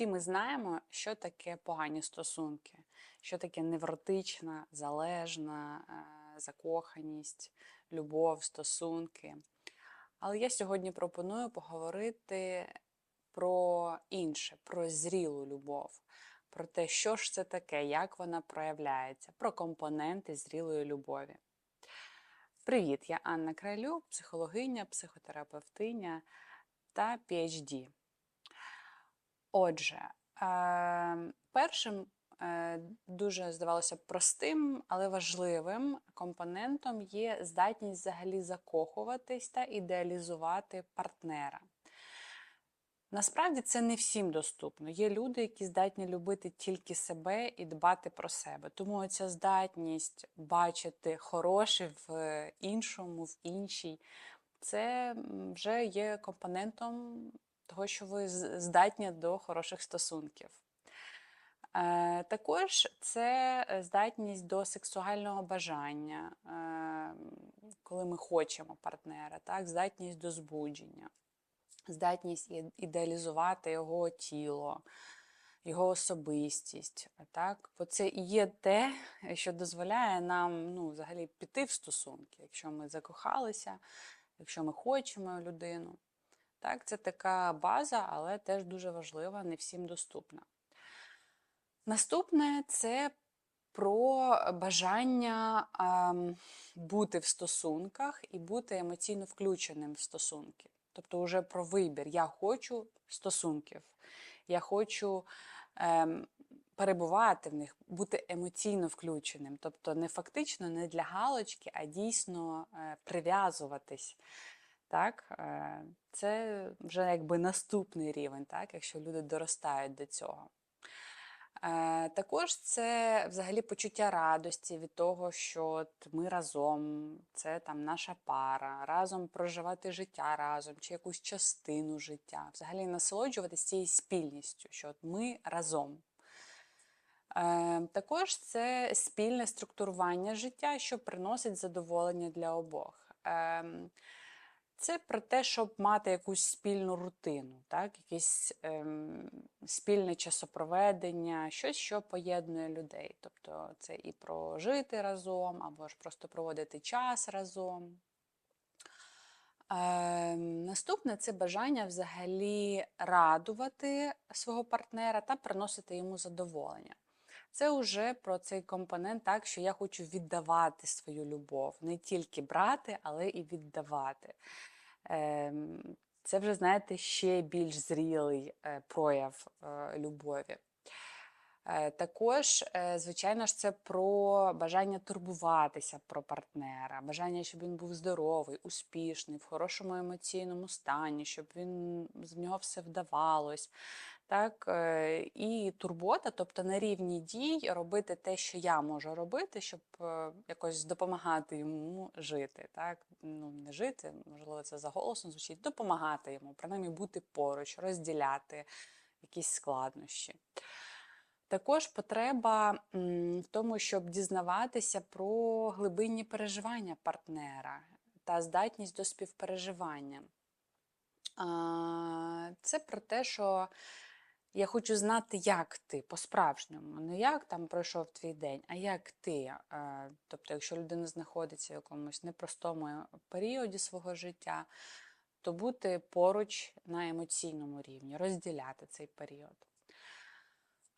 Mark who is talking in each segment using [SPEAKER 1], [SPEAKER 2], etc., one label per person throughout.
[SPEAKER 1] Всі ми знаємо, що таке погані стосунки, що таке невротична, залежна е, закоханість, любов, стосунки. Але я сьогодні пропоную поговорити про інше, про зрілу любов, про те, що ж це таке, як вона проявляється, про компоненти зрілої любові. Привіт, я Анна Кралюк, психологиня, психотерапевтиня та PhD. Отже, е, першим е, дуже здавалося простим, але важливим компонентом є здатність взагалі закохуватись та ідеалізувати партнера. Насправді це не всім доступно. Є люди, які здатні любити тільки себе і дбати про себе. Тому ця здатність бачити хороше в іншому, в іншій, це вже є компонентом того, що ви здатні до хороших стосунків. Е, Також це е, здатність до сексуального бажання, е, коли ми хочемо партнера, так? здатність до збудження, здатність ідеалізувати його тіло, його особистість. Так? Бо це і є те, що дозволяє нам ну, взагалі піти в стосунки, якщо ми закохалися, якщо ми хочемо людину. Так, це така база, але теж дуже важлива, не всім доступна. Наступне це про бажання ам, бути в стосунках і бути емоційно включеним в стосунки. Тобто, вже про вибір. Я хочу стосунків, я хочу ем, перебувати в них, бути емоційно включеним. Тобто, не фактично не для галочки, а дійсно е, прив'язуватись. Так, е, це вже якби наступний рівень, так, якщо люди доростають до цього. Е, Також це взагалі почуття радості від того, що от ми разом, це там наша пара, разом проживати життя разом чи якусь частину життя, взагалі насолоджуватися цією спільністю, що от ми разом. Е, Також це спільне структурування життя, що приносить задоволення для обох. Це про те, щоб мати якусь спільну рутину, так? якесь ем, спільне часопроведення, щось, що поєднує людей. Тобто це і про жити разом, або ж просто проводити час разом. Ем, Наступне це бажання взагалі радувати свого партнера та приносити йому задоволення. Це вже про цей компонент, так що я хочу віддавати свою любов, не тільки брати, але і віддавати. Ем, Це вже, знаєте, ще більш зрілий е, прояв е, любові. Е, Також, е, звичайно ж, це про бажання турбуватися про партнера, бажання, щоб він був здоровий, успішний, в хорошому емоційному стані, щоб він з нього все вдавалось. Так, е, і турбота, тобто на рівні дій робити те, що я можу робити, щоб якось допомагати йому жити. Так? Ну, не жити, можливо, це заголосно звучить, допомагати йому, принаймні бути поруч, розділяти якісь складнощі. Також потреба в тому, щоб дізнаватися про глибинні переживання партнера та здатність до співпереживання. Це про те, що я хочу знати, як ти по-справжньому. Не як там пройшов твій день, а як ти. Тобто, якщо людина знаходиться в якомусь непростому періоді свого життя, то бути поруч на емоційному рівні, розділяти цей період.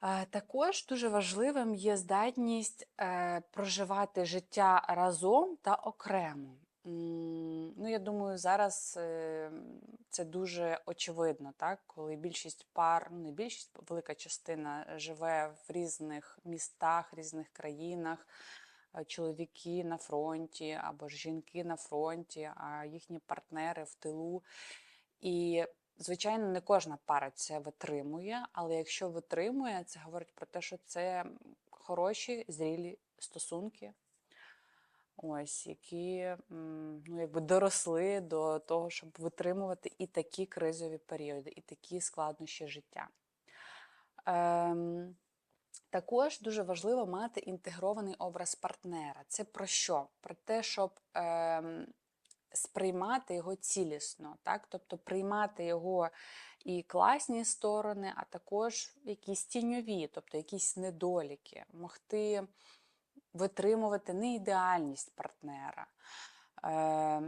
[SPEAKER 1] Е, Також дуже важливим є здатність е, проживати життя разом та окремо. Ну, я думаю, зараз е, це дуже очевидно, так? коли більшість пар, ну не більшість, велика частина живе в різних містах, різних країнах, е, чоловіки на фронті або жінки на фронті, а їхні партнери в тилу. І Звичайно, не кожна пара це витримує, але якщо витримує, це говорить про те, що це хороші, зрілі стосунки, ось, які ну, якби доросли до того, щоб витримувати і такі кризові періоди, і такі складнощі життя. Ем, також дуже важливо мати інтегрований образ партнера. Це про що? Про те, щоб ем, сприймати його цілісно, так? тобто приймати його і класні сторони, а також якісь тіньові, тобто якісь недоліки, могти витримувати неідеальність партнера. Е,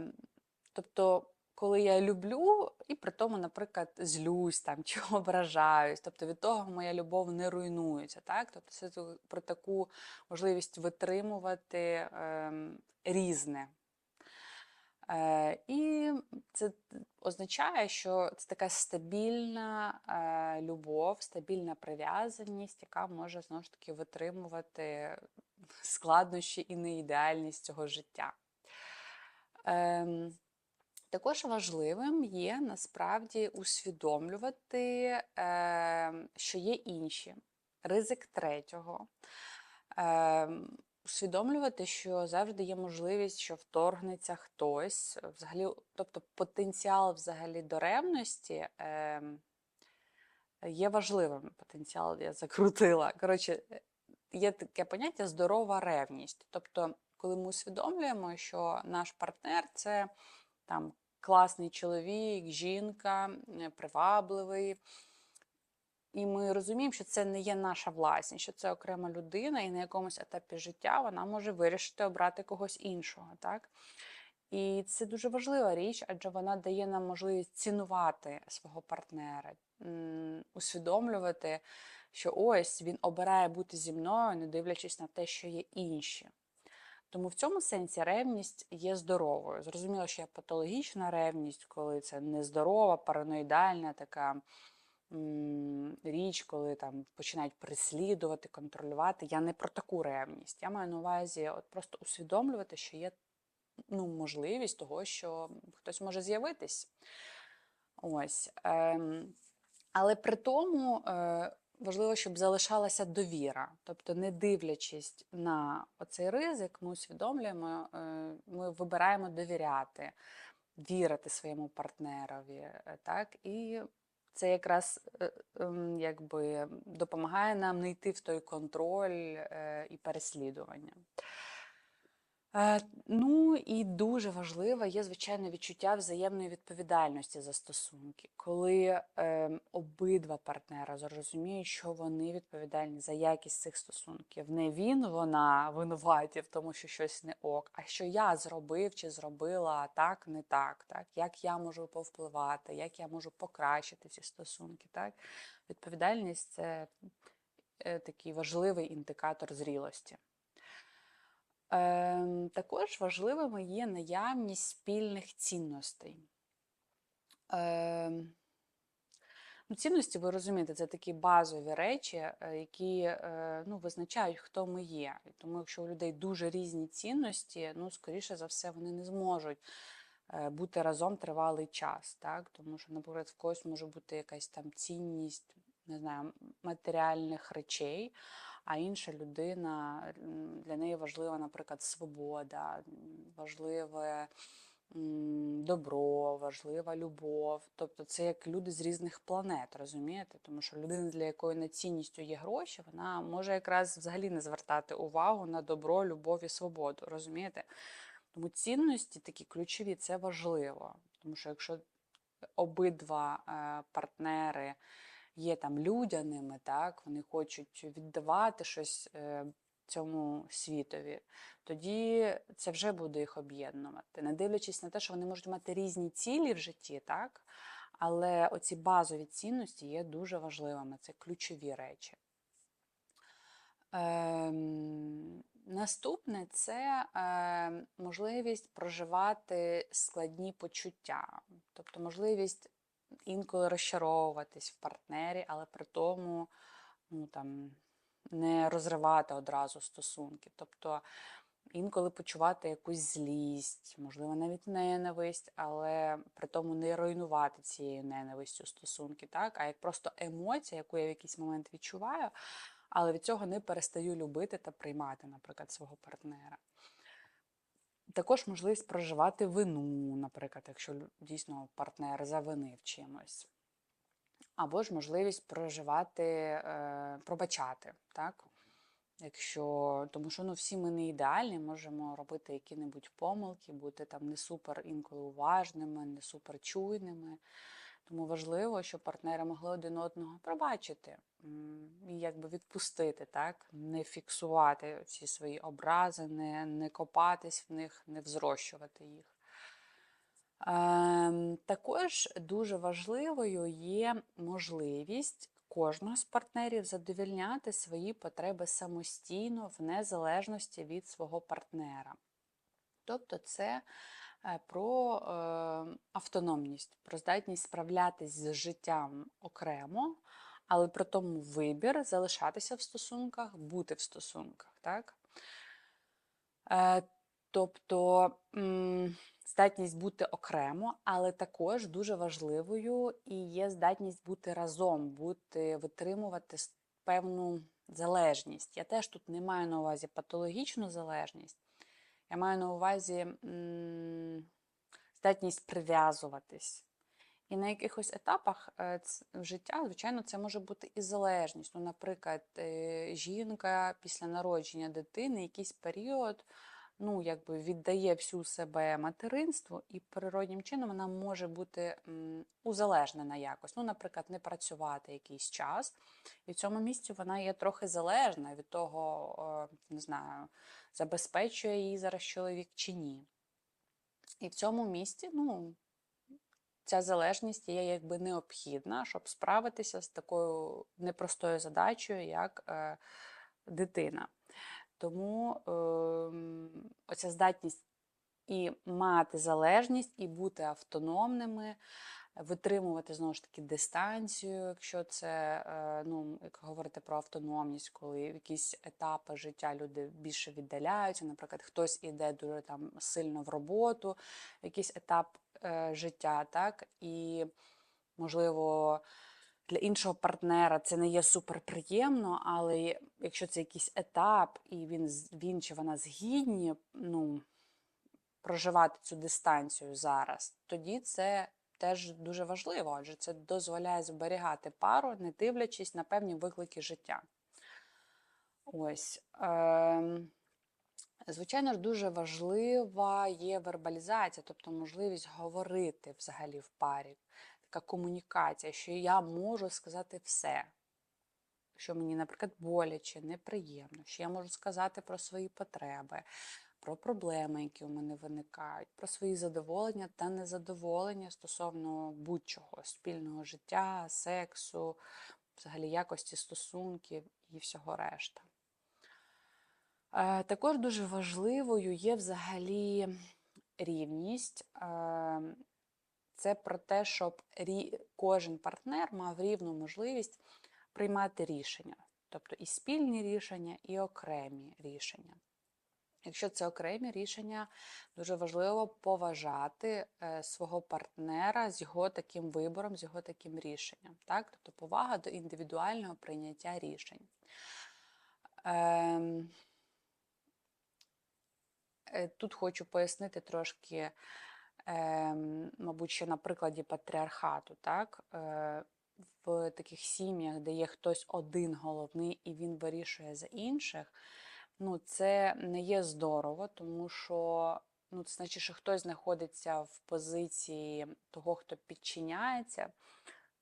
[SPEAKER 1] тобто, коли я люблю, і при тому, наприклад, злюсь там чи ображаюсь, тобто від того моя любов не руйнується. Так? Тобто це про таку можливість витримувати е, різне. Е, і це означає, що це така стабільна е, любов, стабільна прив'язаність, яка може знову ж таки витримувати складнощі і неідеальність цього життя. Ем, також важливим є насправді усвідомлювати, ем, що є інші, ризик третього. Усвідомлювати, що завжди є можливість, що вторгнеться хтось, взагалі, тобто потенціал взагалі до ревності ем, є важливим. Потенціал я закрутила. Коротше, е, є таке поняття здорова ревність. Тобто, коли ми усвідомлюємо, що наш партнер це там класний чоловік, жінка, е, привабливий. І ми розуміємо, що це не є наша власність, що це окрема людина, і на якомусь етапі життя вона може вирішити обрати когось іншого. Так? І це дуже важлива річ, адже вона дає нам можливість цінувати свого партнера, усвідомлювати, що ось він обирає бути зі мною, не дивлячись на те, що є інші. Тому в цьому сенсі ревність є здоровою. Зрозуміло, що є патологічна ревність, коли це нездорова, параноїдальна така річ, коли там починають переслідувати, контролювати. Я не про таку ревність. Я маю на увазі от просто усвідомлювати, що є ну, можливість того, що хтось може з'явитись. Ось. Ем, але при тому е, важливо, щоб залишалася довіра. Тобто, не дивлячись на оцей ризик, ми усвідомлюємо, е, ми вибираємо довіряти, вірити своєму партнерові. е, Так? І це якраз е, ем, якби допомагає нам не йти в той контроль е, і переслідування. Е, Ну і дуже важливе є, звичайно, відчуття взаємної відповідальності за стосунки, коли е, обидва партнера зрозуміють, що вони відповідальні за якість цих стосунків. Не він, вона винуваті в тому, що щось не ок, а що я зробив чи зробила так, не так, так, як я можу повпливати, як я можу покращити ці стосунки. Так? Відповідальність це е, такий важливий індикатор зрілості. Ем, також важливими є наявність спільних цінностей. Ем, ну, цінності, ви розумієте, це такі базові речі, е, які е, ну, визначають, хто ми є. Тому, якщо у людей дуже різні цінності, ну, скоріше за все, вони не зможуть е, бути разом тривалий час. Так? Тому що, наприклад, в когось може бути якась там цінність, не знаю, матеріальних речей а інша людина для неї важлива, наприклад, свобода, важливе добро, важлива любов. Тобто це як люди з різних планет, розумієте? Тому що людина, для якої на цінністю є гроші, вона може якраз взагалі не звертати увагу на добро, любов і свободу, розумієте? Тому цінності такі ключові, це важливо. Тому що якщо обидва е, партнери є там людяними, так, вони хочуть віддавати щось е, цьому світові, тоді це вже буде їх об'єднувати. Не дивлячись на те, що вони можуть мати різні цілі в житті, так, але оці базові цінності є дуже важливими, це ключові речі. Ем, Наступне це е, можливість проживати складні почуття, тобто можливість інколи розчаровуватись в партнері, але при тому ну, там, не розривати одразу стосунки. Тобто інколи почувати якусь злість, можливо, навіть ненависть, але при тому не руйнувати цією ненавистю стосунки, так? а як просто емоція, яку я в якийсь момент відчуваю, але від цього не перестаю любити та приймати, наприклад, свого партнера. Також можливість проживати вину, наприклад, якщо дійсно партнер завинив чимось. Або ж можливість проживати, е, пробачати, так? Якщо, тому що ну, всі ми не ідеальні, можемо робити які-небудь помилки, бути там не супер інколи уважними, не супер чуйними. Тому важливо, щоб партнери могли один одного пробачити і якби відпустити, так? не фіксувати ці свої образи, не, не копатись в них, не взрощувати їх. Ем, також дуже важливою є можливість кожного з партнерів задовільняти свої потреби самостійно, в незалежності від свого партнера. Тобто це е, про е, автономність, про здатність справлятись з життям окремо, але при тому вибір залишатися в стосунках, бути в стосунках. Так? Е, тобто здатність бути окремо, але також дуже важливою і є здатність бути разом, бути, витримувати певну залежність. Я теж тут не маю на увазі патологічну залежність, я маю на увазі здатність прив'язуватись. І на якихось етапах е, життя, звичайно, це може бути і залежність. Ну, наприклад, е, жінка після народження дитини якийсь період ну, якби віддає всю себе материнству, і природнім чином вона може бути узалежнена якось. Ну, наприклад, не працювати якийсь час. І в цьому місці вона є трохи залежна від того, е, не знаю, забезпечує її зараз чоловік чи ні. І в цьому місці, ну, ця залежність є якби необхідна, щоб справитися з такою непростою задачею, як е, дитина. Тому е, оця здатність і мати залежність, і бути автономними, витримувати знову ж таки дистанцію, якщо це, е, ну, як говорити про автономність, коли якісь етапи життя люди більше віддаляються, наприклад, хтось іде дуже там сильно в роботу, якийсь етап е, життя, так, і можливо. Для іншого партнера це не є суперприємно, але якщо це якийсь етап, і він, він чи вона згідні ну, проживати цю дистанцію зараз, тоді це теж дуже важливо, адже це дозволяє зберігати пару, не дивлячись на певні виклики життя. Ось. Ем, Звичайно ж, дуже важлива є вербалізація, тобто можливість говорити взагалі в парі, така комунікація, що я можу сказати все, що мені, наприклад, боляче, неприємно, що я можу сказати про свої потреби, про проблеми, які у мене виникають, про свої задоволення та незадоволення стосовно будь-чого спільного життя, сексу, взагалі якості стосунків і всього решта. Е, Також дуже важливою є взагалі рівність. Е, Це про те, щоб кожен партнер мав рівну можливість приймати рішення, тобто і спільні рішення, і окремі рішення. Якщо це окремі рішення, дуже важливо поважати е, свого партнера з його таким вибором, з його таким рішенням. Так? Тобто повага до індивідуального прийняття рішень. Ем, Е, Тут хочу пояснити трошки, ем, мабуть, що на прикладі патріархату, так? Е, В таких сім'ях, де є хтось один головний і він вирішує за інших, ну, це не є здорово, тому що ну, це значить, що хтось знаходиться в позиції того, хто підчиняється,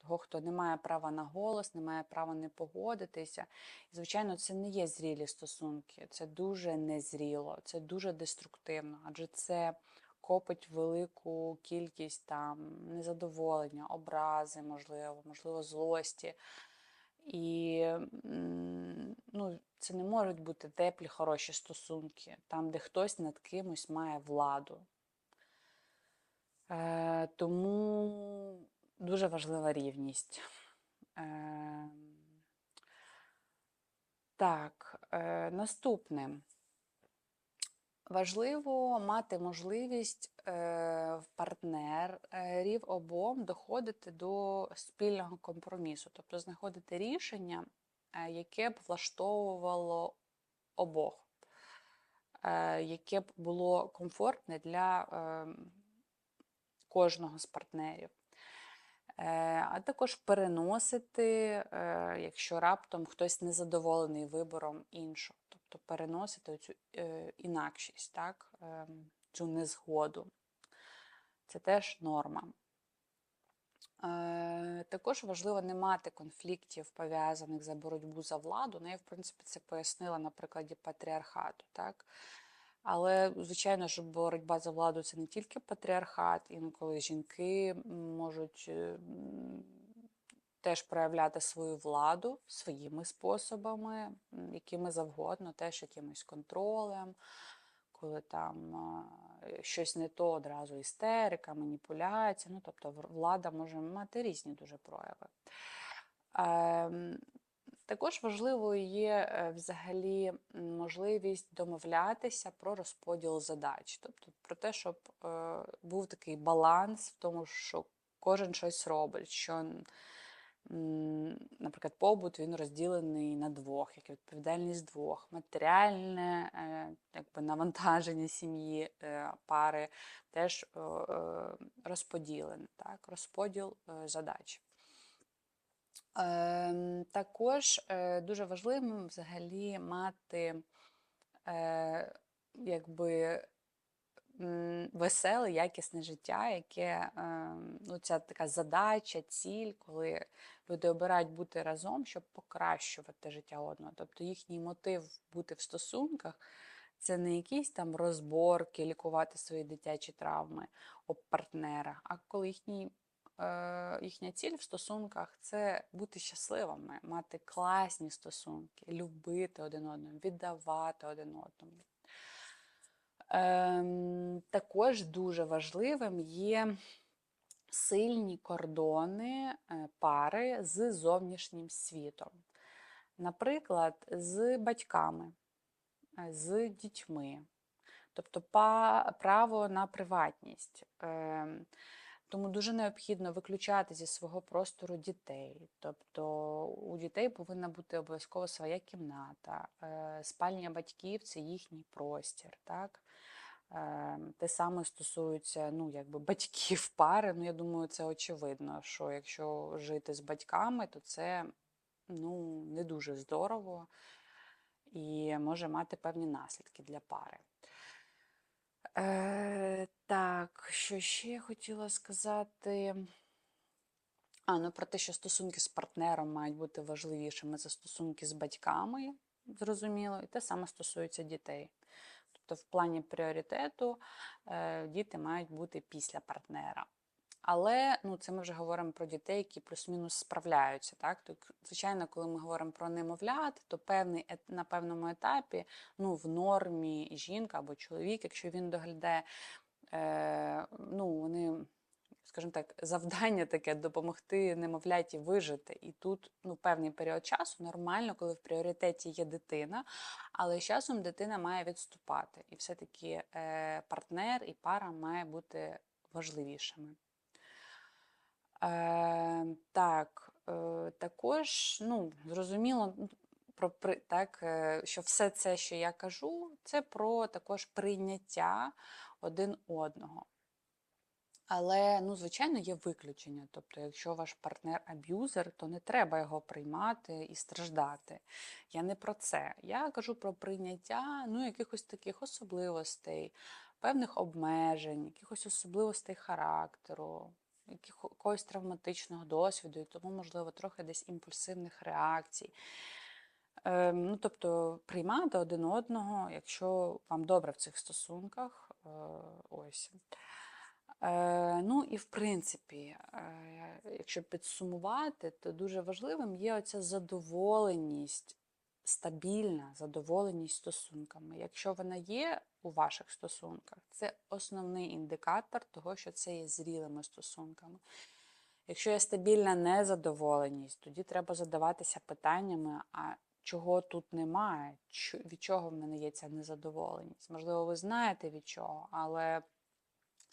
[SPEAKER 1] того, хто не має права на голос, не має права не погодитися. І, звичайно, це не є зрілі стосунки, це дуже незріло, це дуже деструктивно, адже це копить велику кількість там незадоволення, образи, можливо, можливо, злості. І ну, це не можуть бути теплі, хороші стосунки, там, де хтось над кимось має владу. Е, тому дуже важлива рівність. Е, так, е, наступне. Важливо мати можливість е, партнерів обом доходити до спільного компромісу, тобто знаходити рішення, е, яке б влаштовувало обох, е, яке б було комфортне для е, кожного з партнерів. А також переносити, якщо раптом хтось незадоволений вибором іншого. Тобто переносити цю е, інакшість, так, ем, цю незгоду. Це теж норма. Е, Також важливо не мати конфліктів, пов'язаних за боротьбу за владу. Ну, я, в принципі, це пояснила на прикладі патріархату. Так? Але, звичайно, що боротьба за владу це не тільки патріархат, інколи жінки можуть е, теж проявляти свою владу своїми способами, якими завгодно, теж якимось контролем, коли там е, щось не то одразу істерика, маніпуляція. Ну, тобто влада може мати різні дуже прояви. Ем, Також важливою є е, взагалі можливість домовлятися про розподіл задач, тобто про те, щоб е, був такий баланс в тому, що кожен щось робить, що, наприклад, побут він розділений на двох, як відповідальність двох, матеріальне е, якби навантаження сім'ї, е, пари теж е, розподілене, так, розподіл задач. Ем, Також дуже важливим взагалі мати якби веселе, якісне життя, яке ем, ну, ця така задача, ціль, коли люди обирають бути разом, щоб покращувати життя одного. Тобто їхній мотив бути в стосунках це не якісь там розборки, лікувати свої дитячі травми об партнера, а коли їхній е, їхня ціль в стосунках це бути щасливими, мати класні стосунки, любити один одного, віддавати один одному. Ем, також дуже важливим є сильні кордони е, пари з зовнішнім світом. Наприклад, з батьками, е, з дітьми, тобто право на приватність. Ем, тому дуже необхідно виключати зі свого простору дітей. Тобто у дітей повинна бути обов'язково своя кімната, е, спальня батьків це їхній простір. Так? Е, Те саме стосується ну, якби батьків пари. Ну, я думаю, це очевидно, що якщо жити з батьками, то це ну, не дуже здорово і може мати певні наслідки для пари. Е, так, що ще я хотіла сказати? А, ну про те, що стосунки з партнером мають бути важливішими за стосунки з батьками, зрозуміло, і те саме стосується дітей. Тобто, в плані пріоритету е, діти мають бути після партнера. Але ну, це ми вже говоримо про дітей, які плюс-мінус справляються. Так? Тобто, звичайно, коли ми говоримо про немовлят, то певний, на певному етапі ну, в нормі жінка або чоловік, якщо він доглядає, е, ну, вони, скажімо так, завдання таке допомогти немовляті вижити. І тут ну, певний період часу нормально, коли в пріоритеті є дитина, але з часом дитина має відступати. І все-таки е, партнер і пара має бути важливішими. Е, так, е, також, ну, зрозуміло, ну, про, так, е, що все це, що я кажу, це про також прийняття один одного. Але, ну, звичайно, є виключення. Тобто, якщо ваш партнер аб'юзер, то не треба його приймати і страждати. Я не про це. Я кажу про прийняття ну, якихось таких особливостей, певних обмежень, якихось особливостей характеру, якогось травматичного досвіду, і тому, можливо, трохи десь імпульсивних реакцій. Ем, ну, тобто приймати один одного, якщо вам добре в цих стосунках. Е, ось. Е, ну і в принципі, е, якщо підсумувати, то дуже важливим є оця задоволеність, стабільна задоволеність стосунками. Якщо вона є у ваших стосунках, це основний індикатор того, що це є зрілими стосунками. Якщо є стабільна незадоволеність, тоді треба задаватися питаннями, а чого тут немає, від чого в мене є ця незадоволеність. Можливо, ви знаєте від чого, але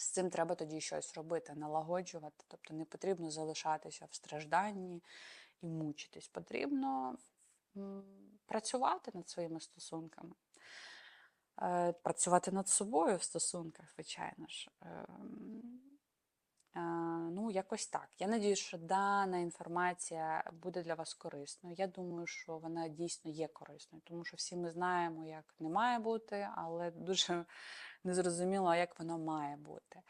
[SPEAKER 1] з цим треба тоді щось робити, налагоджувати. Тобто не потрібно залишатися в стражданні і мучитись. Потрібно працювати над своїми стосунками. Е, Працювати над собою в стосунках, звичайно ж. Е, Ну, якось так. Я надію, що дана інформація буде для вас корисною. Я думаю, що вона дійсно є корисною, тому що всі ми знаємо, як не має бути, але дуже незрозуміло, як воно має бути.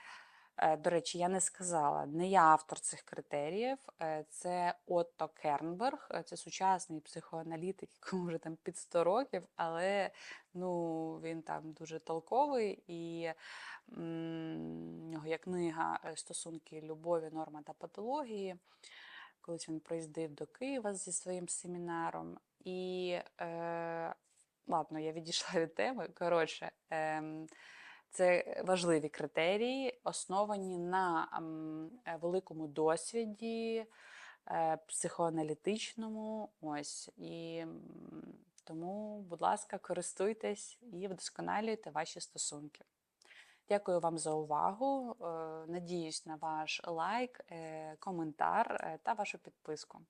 [SPEAKER 1] Е, До речі, я не сказала, не я автор цих критеріїв, е, це Отто Кернберг, е, це сучасний психоаналітик, якому вже там під 100 років, але ну, він там дуже толковий і в нього є книга е, Стосунки любові, норма та патології. Колись він приїздив до Києва зі своїм семінаром. І е, ладно, я відійшла від теми. Коротше, ем, це важливі критерії, основані на е, великому досвіді, е, психоаналітичному. Ось і тому, будь ласка, користуйтесь і вдосконалюйте ваші стосунки. Дякую вам за увагу. е, Надіюсь на ваш лайк, коментар та вашу підписку.